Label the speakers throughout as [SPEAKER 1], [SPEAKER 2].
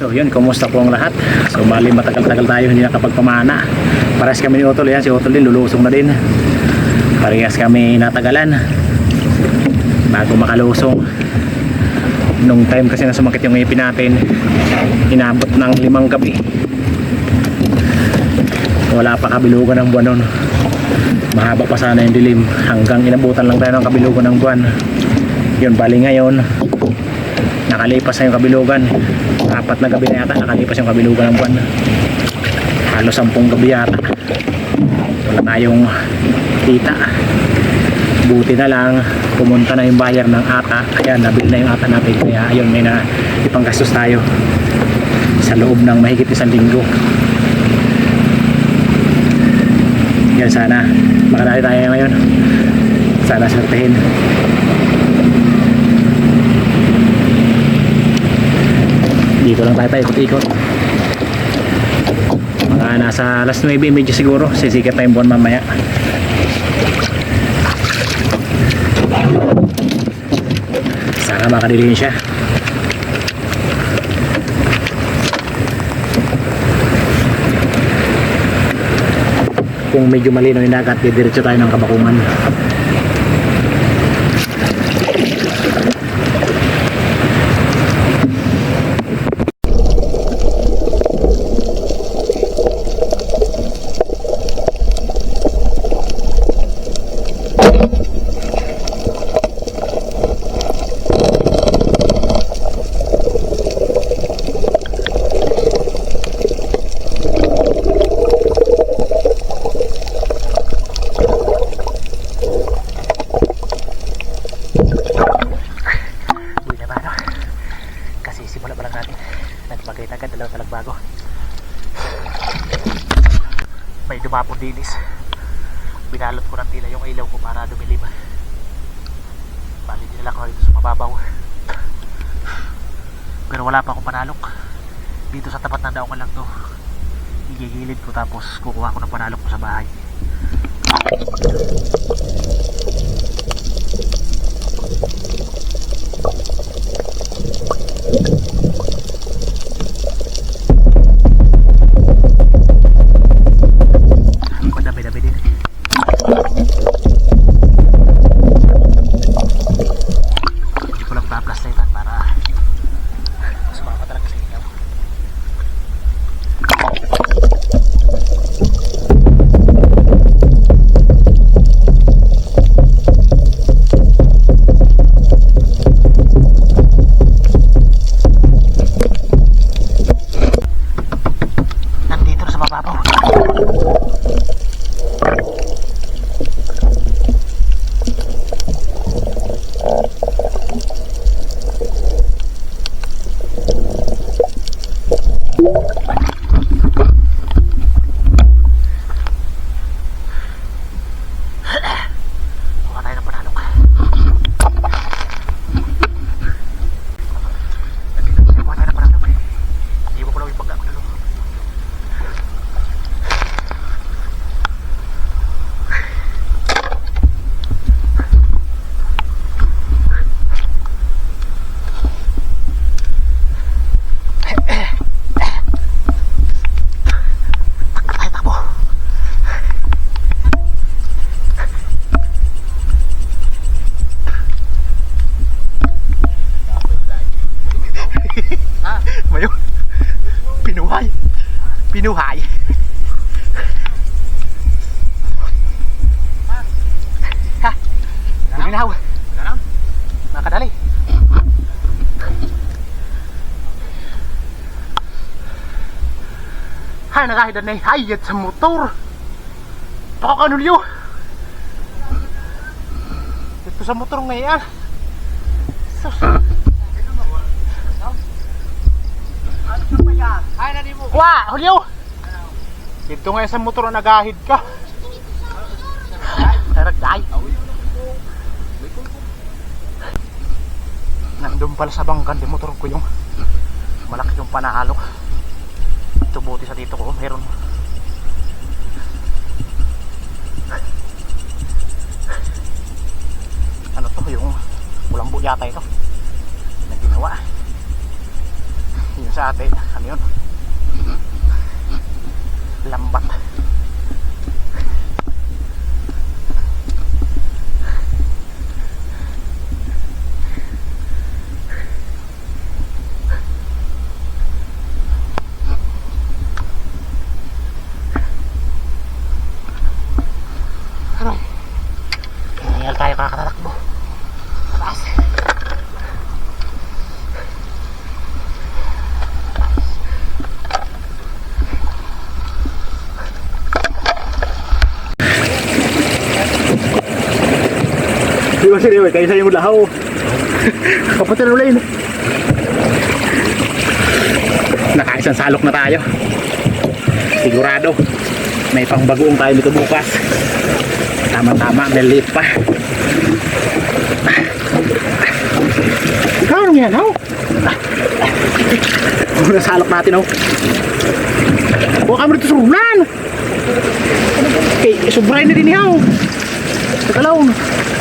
[SPEAKER 1] So yun, kumusta po ang lahat? So mali matagal-tagal tayo hindi nakapagpamana. Parehas kami ni Utol, yan si Utol din lulusong na din. Parehas kami natagalan bago makalusong. Nung time kasi na sumakit yung ngipin natin, inabot ng limang gabi. Wala pa kabilugan ng buwan nun. Mahaba pa sana yung dilim hanggang inabutan lang tayo ng kabilugan ng buwan. Yun, bali ngayon, nakalipas na yung kabilugan apat na gabi na yata nakalipas yung kabilugan ng buwan halos sampung gabi yata. Wala tayong kita. Buti na lang pumunta na yung buyer ng ata. Kaya nabili na yung ata natin. Kaya ayun may na ipanggastos tayo. Sa loob ng mahigit isang linggo. Yan sana. Makadali tayo ngayon. Sana sortehin dito lang tayo tayo ikot-ikot mga nasa alas 9 medyo siguro. Sisikat na yung buwan mamaya. Sana makadilin siya. Kung medyo malinaw yung dagat didiretso tayo ng kabakungan Uy na ba no? Kasi simula pa lang natin. Nagpagkita agad dalawang talagbago. May dumapong dilis. Binalot ko ng tila yung ilaw ko para dumilim. Bali nila ko dito sa mababaw. Pero wala pa akong panalok. Dito sa tapat ng daungan lang to. Igigilid ko tapos kukuha ko ng panalok ko sa bahay. Hay nakahidan na hayat sa motor. Pakakanulyo. Ito sa motor ngayon. Sus. Wa, hulyo. Dito nga sa motor na nagahid ka. Taragday. Nandun pala sa bangkan di motor ko yung malaki yung panalo. Ito buti sa dito ko, meron. Ano to yung kulambo yata ito na ginawa Yung sa ate, ano yun? Lambat. Di ba sila, kayo sa yung lahaw. Kapatid ulit. Nakaisang salok na tayo. Sigurado. May pangbagoong tayo dito bukas. Tama-tama, may liit pa. Ano yan, oh? Una salok natin, oh. Huwag kami rito sa runan. Okay, sobrahin na din yaw. Teka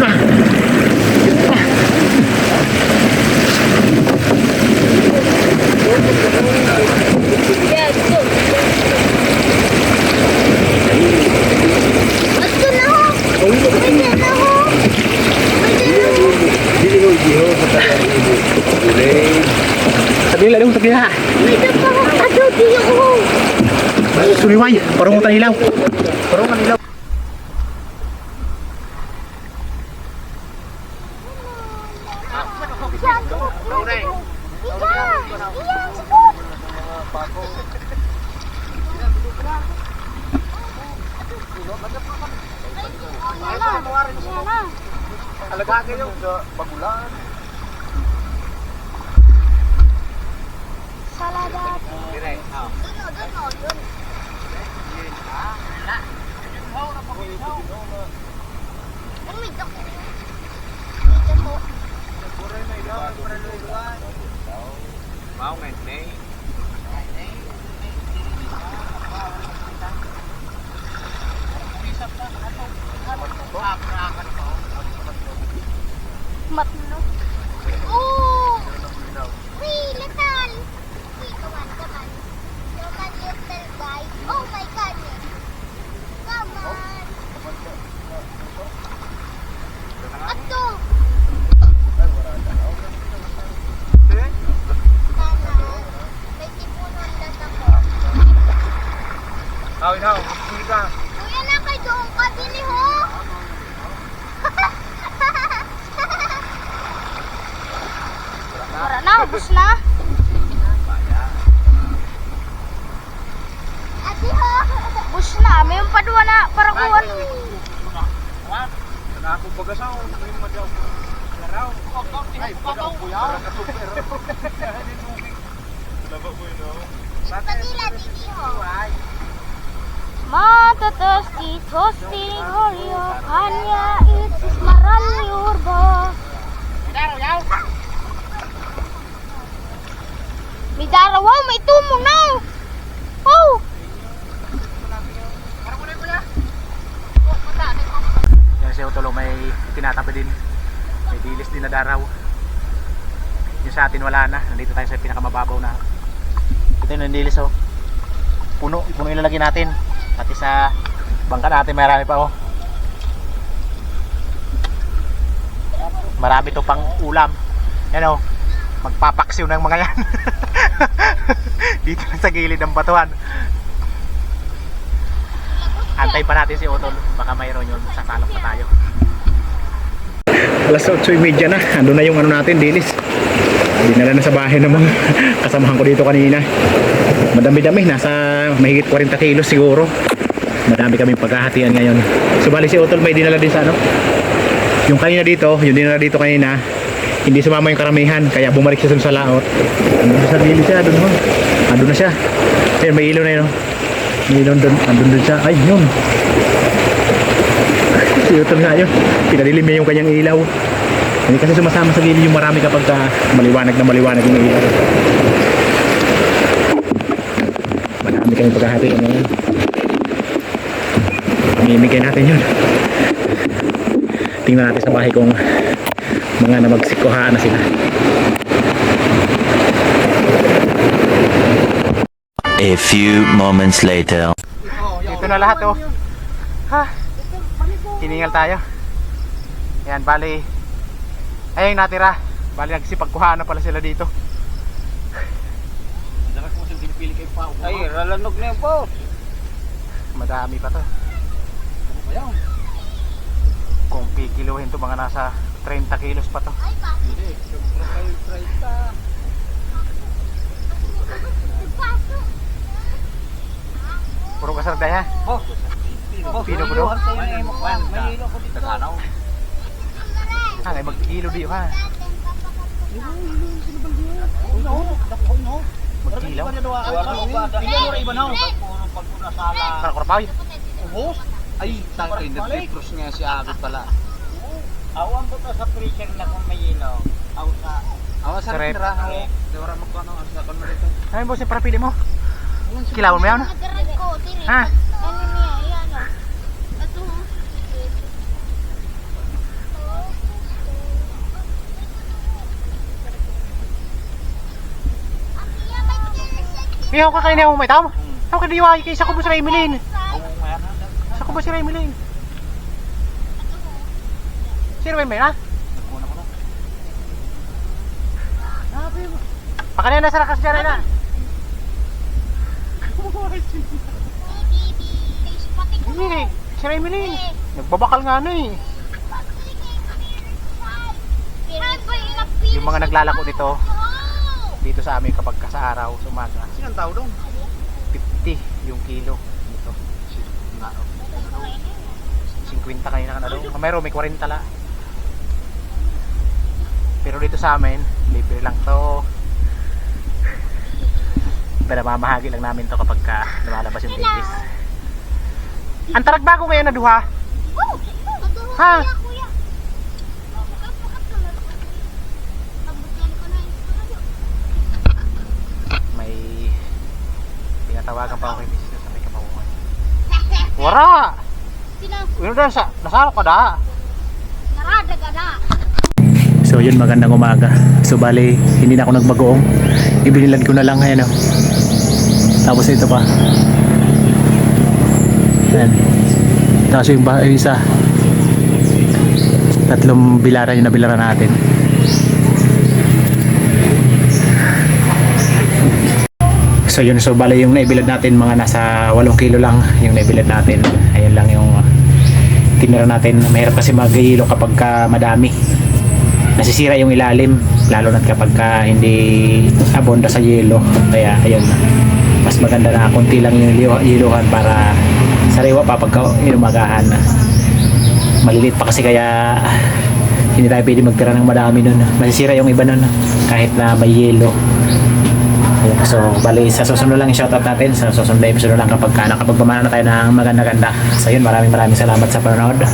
[SPEAKER 1] lang.
[SPEAKER 2] Gusto na ho! Pwede na ho!
[SPEAKER 1] Sabihin lang, sabihin ha.
[SPEAKER 2] Pwede pa ho! Ato, di ho!
[SPEAKER 1] Suniway, parungutan ilaw. Parungutan ilaw.
[SPEAKER 2] nikmat Wala na, ubus na. May yung padua na para kuwan.
[SPEAKER 3] Kena aku bagasau, ini macam larau. Ay, pagaw ko ya. Laba ko yun, oh.
[SPEAKER 2] Padila dili ho.
[SPEAKER 4] Matatosti, tosti, holyo, kanya, itis, marami, urbo. May darawaw, may tumo na. Oh!
[SPEAKER 1] Yan si Utolo may tinatabi din. May dilis din na daraw. Yung sa atin wala na. Nandito tayo sa pinakamababaw na. Ito yung dilis oh. Puno. Puno ilalagay natin. Pati sa bangka natin marami pa oh. Marami to pang ulam. Yan oh. Magpapaksiw ng mga yan. Dito lang sa gilid ng batuhan. Antay pa natin si Otol. Baka mayroon yun. Sasalok na tayo. Alas 8.30 na. Ando na yung ano natin, dilis. Dinala na sa bahay ng mga kasamahan ko dito kanina. Madami-dami. Nasa mahigit 40 kilos siguro. Madami kaming paghahatian ngayon. Subali si Otol may dinala din sa ano. Yung kanina dito, yung dinala dito kanina, hindi sumama yung karamihan. Kaya bumalik siya sa laot. Andun sa dilis siya, dun mo. Andun na siya. Ayun, may ilaw na yun. May ilaw dun, andun dun siya. Ay, yun. Si Utol nga yun. Pinadilim niya yung kanyang ilaw. Hindi kasi sumasama sa gilid yung marami kapag ka maliwanag na maliwanag yung ilaw. Marami kami paghahati ngayon. Pamimigay natin yun. Tingnan natin sa bahay kung mga namagsikuhaan na sila.
[SPEAKER 5] A few moments later.
[SPEAKER 1] Ito na lahat oh. Ha? Hiningal tayo. Ayan, bali. Ayun natira. Bali nagsipagkuhaan na pala sila dito.
[SPEAKER 3] Ay, ralanog na yung boss.
[SPEAKER 1] Madami pa to. Kung pikiluhin to mga nasa 30 kilos pa to.
[SPEAKER 2] Ay, bakit? Pasok.
[SPEAKER 1] Puro kasarday ha.
[SPEAKER 3] Boss. Boss,
[SPEAKER 1] Pino
[SPEAKER 3] may tayo ng imukwan. May hilo ko dito. Taganaw.
[SPEAKER 1] Ah, ay magkilo di ha. Magkilaw.
[SPEAKER 3] Na? Nasala.
[SPEAKER 1] Karakurpaw.
[SPEAKER 3] Ubos? Ay, tangko yung nagpipros nga si Abit pala. Awan po sa preacher na kung may ilaw. Aw sa... Awan
[SPEAKER 1] sa rep.
[SPEAKER 3] Dora magkano ang sa kanila ito.
[SPEAKER 1] Ay, boss, yung parapili mo. Kilawin mo yan. Ha?
[SPEAKER 2] Ano niya, yan o. Ito.
[SPEAKER 1] Iyaw ka kayo niya may tama. Ako ka diwa kay sa kubo si Raymilin. Sa kubo si Raymilin. Sino ba may na?
[SPEAKER 3] Nagkuna ko na.
[SPEAKER 1] Pakanina na sa lakas dyan na. Hindi, si Raymilin. Nagbabakal nga na eh. Yung mga naglalako dito, dito sa amin kapag ka sa araw, sa umaga,
[SPEAKER 3] Sinang tao doon?
[SPEAKER 1] 50 yung kilo dito. 50 kanina ka na doon. Mayroon, may 40 la. Pero dito sa amin, libre lang to. Pero mamahagi lang namin to kapag ka lumalabas yung babies. Ang taragbago ngayon na duha. Ha? May tinatawagan pa ako kay Mrs. sa may kapawangan. Wara! Ano na sa nasalo ka da? So yun magandang umaga. So bali hindi na ako nagbagoong. Ibinilan ko na lang ngayon. oh. Tapos ito pa. Yan. Tapos yung, yung isa. Tatlong bilaran yung nabilaran natin. So yun, so bali yung naibilad natin mga nasa 8 kilo lang yung naibilad natin. Ayun lang yung tinira natin. Mahirap kasi mag-hilo kapag ka madami nasisira yung ilalim lalo na kapag ka hindi abonda sa yelo. Kaya ayun mas maganda na konti lang yung yeluhan para sariwa pa pagka inumagahan. Malilit pa kasi kaya hindi tayo pwede magtira ng madami nun. Masisira yung iba nun kahit na may yelo. So bali sa susunod lang yung shoutout natin sa susunod na episode lang kapag ka nakapagpamana na tayo ng maganda-ganda. So yun maraming maraming salamat sa panonood